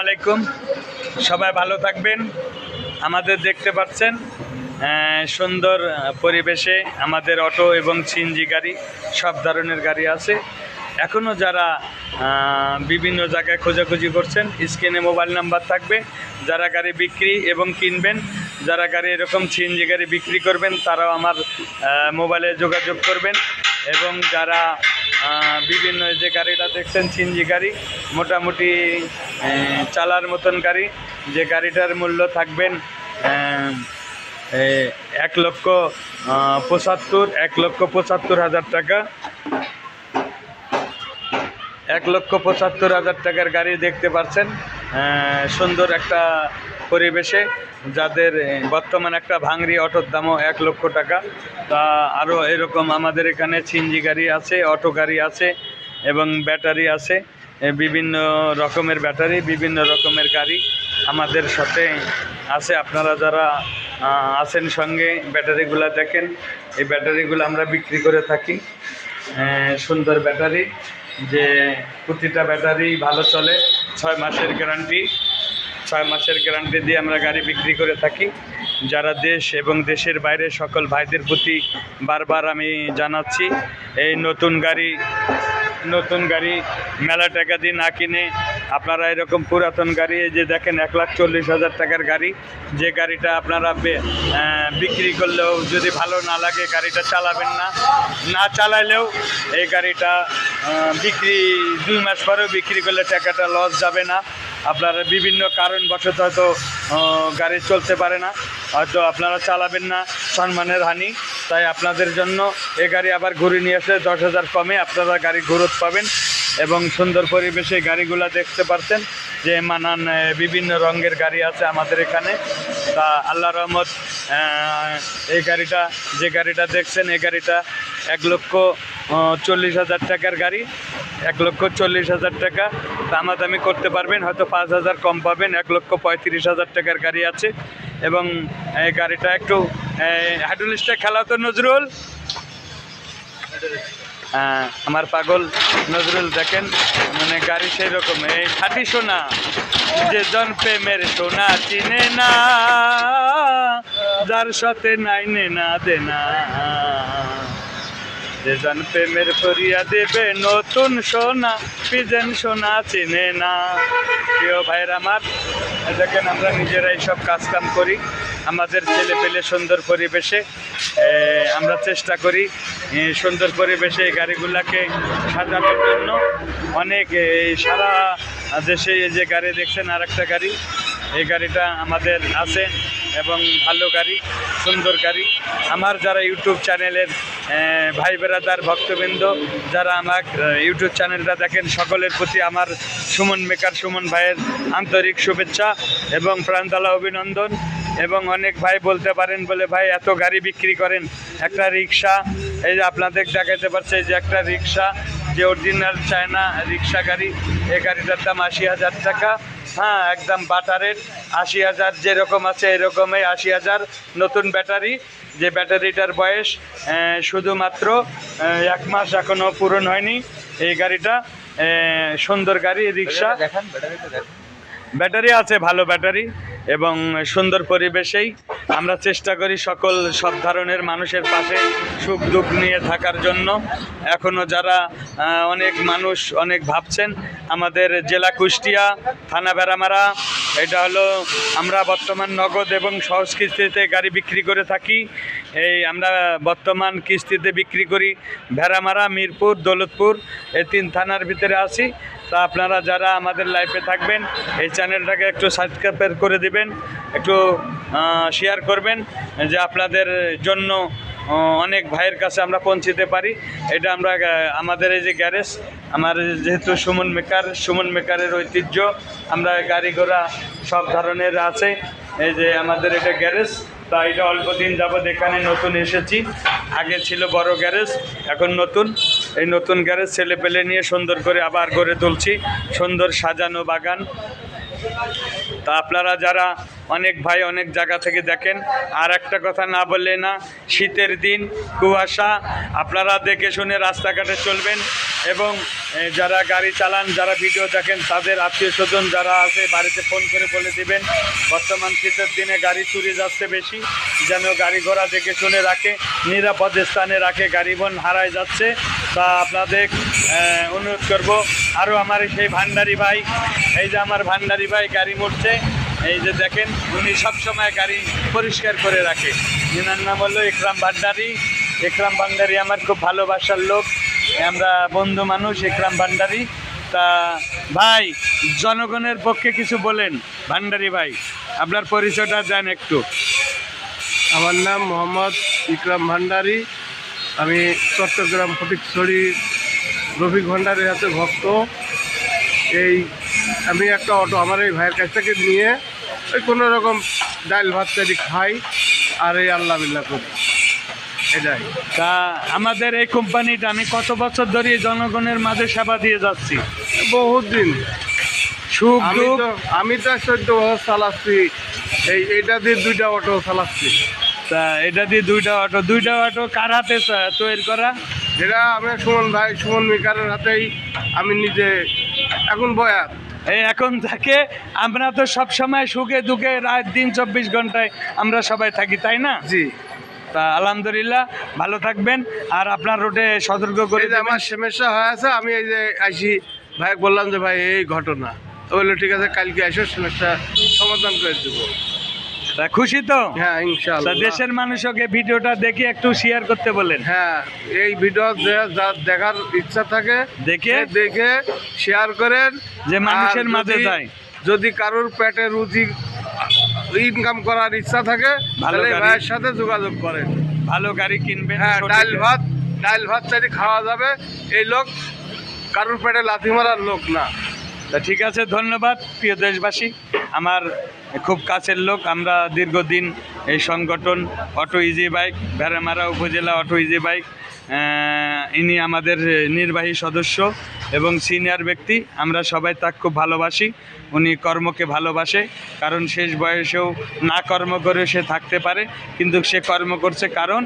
আলাইকুম। সবাই ভালো থাকবেন, আমাদের দেখতে পাচ্ছেন সুন্দর পরিবেশে আমাদের অটো এবং সিএনজি গাড়ি, সব ধরনের গাড়ি আছে। এখনও যারা বিভিন্ন জায়গায় খোঁজাখুঁজি করছেন, স্ক্রিনে মোবাইল নাম্বার থাকবে। যারা গাড়ি বিক্রি এবং কিনবেন, যারা গাড়ি এরকম সিএনজি গাড়ি বিক্রি করবেন, তারাও আমার মোবাইলে যোগাযোগ করবেন। এবং যারা বিভিন্ন যে গাড়িটা দেখছেন, সিএনজি গাড়ি, মোটামুটি চালার মতন গাড়ি, যে গাড়িটার মূল্য থাকবেন এক লক্ষ পঁচাত্তর, এক লক্ষ পঁচাত্তর হাজার টাকা। এক লক্ষ পঁচাত্তর হাজার টাকার গাড়ি দেখতে পাচ্ছেন সুন্দর একটা পরিবেশে যাদের বর্তমান একটা ভাঙড়ি অটোর দামও এক লক্ষ টাকা, তা আরও এরকম আমাদের এখানে সিনজি গাড়ি আছে, অটো গাড়ি আছে এবং ব্যাটারি আছে বিভিন্ন রকমের ব্যাটারি, বিভিন্ন রকমের গাড়ি আমাদের সাথে আছে। আপনারা যারা আছেন সঙ্গে, ব্যাটারিগুলো দেখেন, এই ব্যাটারিগুলো আমরা বিক্রি করে থাকি। সুন্দর ব্যাটারি, যে প্রতিটা ব্যাটারি ভালো চলে, ছয় মাসের গ্যারান্টি। ছয় মাসের গ্যারান্টি দিয়ে আমরা গাড়ি বিক্রি করে থাকি। যারা দেশ এবং দেশের বাইরে সকল ভাইদের প্রতি বারবার আমি জানাচ্ছি, এই নতুন গাড়ি নতুন গাড়ি মেলা টাকা দিয়ে না কিনে আপনারা এরকম পুরাতন গাড়ি যে দেখেন এক লাখ চল্লিশ হাজার টাকার গাড়ি, যে গাড়িটা আপনারা বিক্রি করলেও যদি ভালো না লাগে গাড়িটা চালাবেন না। না চালাইলেও এই গাড়িটা বিক্রি, দুই মাস পরেও বিক্রি করলে টাকাটা লস যাবে না। আপনারা বিভিন্ন কারণবশত হয়তো গাড়ি চলতে পারে না, হয়তো আপনারা চালাবেন না সম্মানের হানি। তাই আপনাদের জন্য এ গাড়ি আবার ঘুরে নিয়ে আসলে দশ হাজার কমে আপনারা গাড়ি ঘুরত পাবেন এবং সুন্দর পরিবেশে গাড়িগুলো দেখতে পারছেন যে মানান বিভিন্ন রঙের গাড়ি আছে আমাদের এখানে। তা আল্লাহ রহমত এই গাড়িটা, যে গাড়িটা দেখছেন, এই গাড়িটা এক লক্ষ চল্লিশ হাজার টাকার গাড়ি। এক লক্ষ চল্লিশ হাজার টাকা। দামাদামি করতে পারবেন হয়তো পাঁচ হাজার কম পাবেন এক লক্ষ পঁয়ত্রিশ হাজার টাকার গাড়ি আছে। এবং এই গাড়িটা একটু হাইড্রোলিস্টে খেলা তো নজরুল। হ্যাঁ, আমার পাগল নজরুল দেখেন মানে গাড়ি সেই রকম এই খাঁটি সোনা যে জন প্রেমের সোনা চিনে না যার সাথে নাইনে না না যে জন প্রেমের ফরিয়া দেবে নতুন সোনা, পিজেন সোনা চিনে না। প্রিয় ভাইয়ের আমার দেখেন আমরা নিজেরাই সব কাজকাম করি, আমাদের ছেলে পেলে সুন্দর পরিবেশে আমরা চেষ্টা করি সুন্দর পরিবেশে এই গাড়িগুলাকে সাজানোর জন্য। অনেক সারা দেশে যে গাড়ি দেখছেন আর একটা গাড়ি, এই গাড়িটা আমাদের আছে। এবং ভালো গাড়ি, সুন্দর গাড়ি। আমার যারা ইউটিউব চ্যানেলের ভাই বেড়াদার ভক্তবৃন্দ, যারা আমার ইউটিউব চ্যানেলটা দেখেন, সকলের প্রতি আমার সুমন মেকার, সুমন ভাইয়ের আন্তরিক শুভেচ্ছা এবং প্রাণতলা অভিনন্দন। এবং অনেক ভাই বলতে পারেন বলে, ভাই, এত গাড়ি বিক্রি করেন, একটা রিক্সা, এই যে আপনাদের দেখাতে পারছে যে একটা রিক্সা, যে অরিজিনাল চায়না রিক্সা গাড়ি, এই গাড়িটার দাম আশি হাজার টাকা। হ্যাঁ একদম বাটারের আশি হাজার যেরকম আছে এরকমই আশি হাজার নতুন ব্যাটারি। যে ব্যাটারিটার বয়স শুধুমাত্র এক মাস এখনও পূরণ হয়নি এই গাড়িটা। সুন্দর গাড়ি রিক্সা। ব্যাটারি আছে ভালো ব্যাটারি। এবং সুন্দর পরিবেশেই আমরা চেষ্টা করি সকল সব ধরনের মানুষের পাশে সুখ দুঃখ নিয়ে থাকার জন্য। এখনও যারা অনেক মানুষ অনেক ভাবছেন, আমাদের জেলা কুষ্টিয়া, থানা বেড়ামারা এটা হলো আমরা বর্তমান নগদ এবং সহজ কিস্তিতে গাড়ি বিক্রি করে থাকি। এই আমরা বর্তমান কিস্তিতে বিক্রি করি ভেড়ামারা, মিরপুর, দৌলতপুর, এই তিন থানার ভিতরে আছি। তা আপনারা যারা আমাদের লাইফে থাকবেন, এই চ্যানেলটাকে একটু সাবস্ক্রাইব করে দিবেন, একটু শেয়ার করবেন, যে আপনাদের জন্য অনেক ভাইয়ের কাছে আমরা পৌঁছিতে পারি। এটা আমরা আমাদের এই যে গ্যারেজ আমার যেহেতু সুমন মেকার, সুমন মেকারের ঐতিহ্য, আমরা গাড়ি ঘোড়া সব ধরনের আছে। এই যে আমাদের এটা গ্যারেজ তা এটা অল্প দিন যাবৎ এখানে নতুন এসেছি। আগে ছিল বড় গ্যারেজ এখন নতুন। এই নতুন গ্যারেজ ছেলে পেলে নিয়ে সুন্দর করে আবার গড়ে তুলছি। সুন্দর সাজানো বাগান। তা আপনারা যারা অনেক ভাই অনেক জায়গা থেকে দেখেন, আর একটা কথা না বললে না, শীতের দিন, কুয়াশা, আপনারা দেখে শুনে রাস্তাঘাটে চলবেন। এবং যারা গাড়ি চালান, যারা ভিডিও দেখেন, তাদের আত্মীয় স্বজন যারা আছে, বাড়িতে ফোন করে বলে দিবেন, বর্তমান শীতের দিনে গাড়ি চুরি যাচ্ছে বেশি, যেন গাড়ি ঘোড়া দেখে শুনে রাখে, নিরাপদ স্থানে রাখে, গাড়ি বোন হারায় যাচ্ছে। তা আপনাদের অনুরোধ করব আরও আমার সেই ভান্ডারি ভাই, এই যে আমার ভান্ডারি ভাই গাড়ি মরছে, এই যে দেখেন, উনি সবসময় গাড়ি পরিষ্কার করে রাখে। এনার নাম হলো ইকরাম ভান্ডারি। ইকরাম ভান্ডারি আমার খুব ভালোবাসার লোক। আমরা বন্ধু মানুষ ইকরাম ভান্ডারি। তা ভাই, জনগণের পক্ষে কিছু বলেন। ভান্ডারি ভাই, আপনার পরিচয়টা দেন একটু। আমার নাম মোহাম্মদ ইকরাম ভান্ডারি। আমি চট্টগ্রাম ফটিকছড়ি রফিক ভান্ডারির হাতে ভক্ত। এই, আমি একটা অটো আমার এই ভাইয়ের কাছ থেকে নিয়ে ওই কোনো রকম ডাল ভাত চারি খাই আর এই আল্লাহ করি। তা আমাদের এই কোম্পানিটা আমি কত বছর ধরে জনগণের মাঝে সেবা দিয়ে যাচ্ছি? বহুত দিন। সুখ আমি দুঃখ? তো আমি তো চোদ্দ বছর চালাচ্ছি। এই এটা দিয়ে দুইটা অটো চালাচ্ছি। তা এটা দিয়ে দুইটা অটো। দুইটা অটো কার হাতে তৈরি করা? যেটা আমি সুমন ভাই সুমন মিকারের হাতেই আমি নিজে এখন বয়াত। এই এখন থাকে আমরা তো সব সময় সুখে দুঃখে রাত দিন চব্বিশ ঘন্টায় আমরা সবাই থাকি তাই না? জি। তা আলহামদুলিল্লাহ ভালো থাকবেন। আর আপনার রোডে সতর্ক করে আমার সমস্যা হয়ে আছে আমি এই যে আইসি ভাই বললাম যে ভাই এই ঘটনা। বলল ঠিক আছে কালকে এসে সমস্যা সমাধান করে দেবো। তা খুশি তো? হ্যাঁ ইনশাআল্লাহ। দেশের মানুষকে ভিডিওটা দেখে একটু শেয়ার করতে বলেন। হ্যাঁ এই ভিডিও যে- যার দেখার ইচ্ছা থাকে দেখে? দেখে শেয়ার করেন। যে মানুষের মাঝে যায়। যদি কারোর পেটে রুজি ইনকাম করার ইচ্ছা থাকে তাহলে ভাইয়ের সাথে যোগাযোগ করেন। ভালো গাড়ি কিনবেন হ্যাঁ ডাল ভাত ডাল ভাত চাইলে খাওয়া যাবে। এই লোক কারোর পেটে লাথি মারার লোক না। তা ঠিক আছে ধন্যবাদ প্রিয় দেশবাসী। আমার খুব কাছের লোক আমরা দীর্ঘদিন এই সংগঠন অটো ইজি বাইক ভেড়ামারা উপজেলা অটো ইজি বাইক ইনি আমাদের নির্বাহী সদস্য। এবং সিনিয়র ব্যক্তি, আমরা সবাই তাকে খুব ভালোবাসি। উনি কর্মকে ভালোবাসে, কারণ শেষ বয়সেও না কর্ম করে সে থাকতে পারে, কিন্তু সে কর্ম করছে কারণ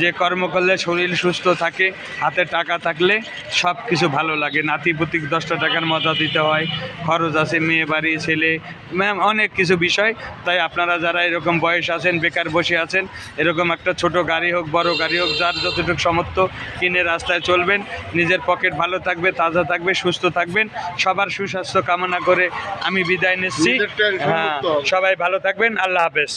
যে কর্ম করলে শরীর সুস্থ থাকে, হাতে টাকা থাকলে সব কিছু ভালো লাগে। নাতিপুতিক দশটা টাকার মজা দিতে হয়, খরচ আছে, মেয়ে বাড়ি, ছেলে, ম্যাম, অনেক কিছু বিষয়। তাই আপনারা যারা এরকম বয়স আছেন, বেকার বসে আছেন, এরকম একটা ছোট গাড়ি হোক, বড় গাড়ি হোক, যার যতটুকু সমর্থ কিনে রাস্তায় চলবেন, নিজের পকেট ভালো থাকবে, তাজা থাকবে সুস্থ থাকবেন। সবার সুস্বাস্থ্য কামনা করে আমি বিদায় নিচ্ছি। হ্যাঁ সবাই ভালো থাকবেন আল্লাহ হাফেজ।